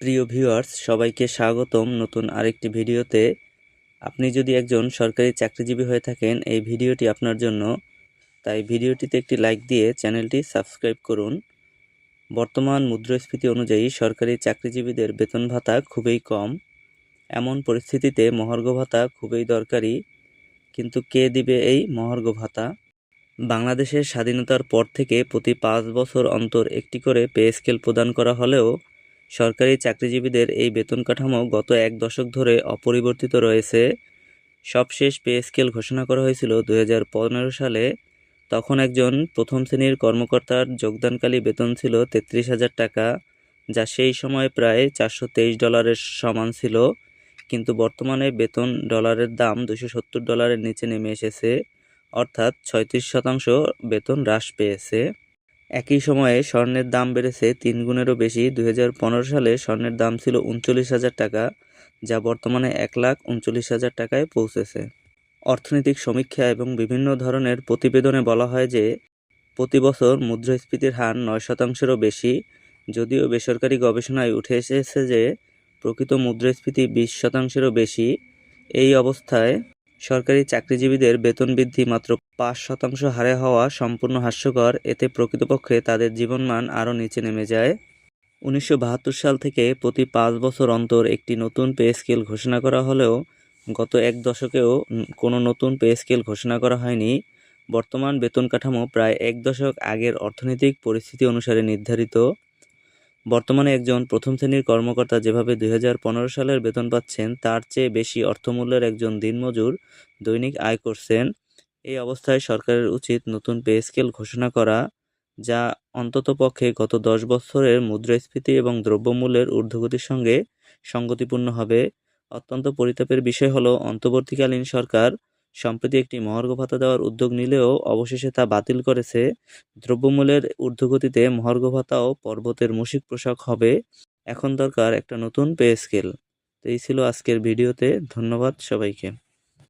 প্রিয় ভিউয়ার্স, সবাইকে স্বাগতম নতুন আরেকটি ভিডিওতে। আপনি যদি একজন সরকারি চাকরিজীবী হয়ে থাকেন, এই ভিডিওটি আপনার জন্য। তাই ভিডিওটিতে একটি লাইক দিয়ে চ্যানেলটি সাবস্ক্রাইব করুন। বর্তমান মুদ্রাস্ফীতি অনুযায়ী সরকারি চাকরিজীবীদের বেতন ভাতা খুবই কম। এমন পরিস্থিতিতে মহার্ঘ ভাতা খুবই দরকারি। কিন্তু কে দিবে এই মহার্ঘ ভাতা? বাংলাদেশের স্বাধীনতার পর থেকে প্রতি পাঁচ বছর অন্তর একটি করে পে স্কেল প্রদান করা হলেও সরকারি চাকরিজীবীদের এই বেতন কাঠামো গত এক দশক ধরে অপরিবর্তিত রয়েছে। সবশেষ পে স্কেল ঘোষণা করা হয়েছিল দু হাজার পনেরো সালে। তখন একজন প্রথম শ্রেণির কর্মকর্তার যোগদানকালী বেতন ছিল তেত্রিশ হাজার টাকা, যা সেই সময় প্রায় চারশো তেইশ ডলারের সমান ছিল। কিন্তু বর্তমানে বেতন ডলারের দাম দুশো সত্তর ডলারের নিচে নেমে এসেছে, অর্থাৎ ছয়ত্রিশ শতাংশ বেতন হ্রাস পেয়েছে। একই সময়ে স্বর্ণের দাম বেড়েছে তিন গুণেরও বেশি। দু হাজার পনেরো সালে স্বর্ণের দাম ছিল উনচল্লিশ হাজার টাকা, যা বর্তমানে এক লাখ উনচল্লিশ হাজার টাকায় পৌঁছেছে। অর্থনৈতিক সমীক্ষা এবং বিভিন্ন ধরনের প্রতিবেদনে বলা হয় যে, প্রতি বছর মুদ্রাস্ফীতির হার নয় শতাংশেরও বেশি, যদিও বেসরকারি গবেষণায় উঠে এসেছে যে, প্রকৃত মুদ্রাস্ফীতি বিশ শতাংশেরও বেশি। এই অবস্থায় সরকারি চাকরিজীবীদের বেতন বৃদ্ধি মাত্র পাঁচ শতাংশ হারে হওয়া সম্পূর্ণ হাস্যকর। এতে প্রকৃতপক্ষে তাদের জীবনমান আরও নিচে নেমে যায়। উনিশশো বাহাত্তর সাল থেকে প্রতি পাঁচ বছর অন্তর একটি নতুন পে স্কেল ঘোষণা করা হলেও গত এক দশকেও কোনো নতুন পে স্কেল ঘোষণা করা হয়নি। বর্তমান বেতন কাঠামো প্রায় এক দশক আগের অর্থনৈতিক পরিস্থিতি অনুসারে নির্ধারিত। বর্তমানে একজন প্রথম শ্রেণির কর্মকর্তা যেভাবে দুই হাজার পনেরো সালের বেতন পাচ্ছেন, তার চেয়ে বেশি অর্থমূল্যের একজন দিনমজুর দৈনিক আয় করছেন। এই অবস্থায় সরকারের উচিত নতুন পে স্কেল ঘোষণা করা, যা অন্ততপক্ষে গত দশ বছরের মুদ্রাস্ফীতি এবং দ্রব্যমূল্যের ঊর্ধ্বগতির সঙ্গে সঙ্গতিপূর্ণ হবে। অত্যন্ত পরিতাপের বিষয় হলো, অন্তর্বর্তীকালীন সরকার সম্প্রতি একটি মহর্ঘ ভাতা দেওয়ার উদ্যোগ নিলেও অবশেষে তা বাতিল করেছে। দ্রব্যমূল্যের ঊর্ধ্বগতিতে মহর্ঘ ভাতাও পর্বতের মুশিক পোশাক হবে এখন দরকার একটা নতুন পে স্কেল। তো এই ছিল আজকের ভিডিওতে। ধন্যবাদ সবাইকে।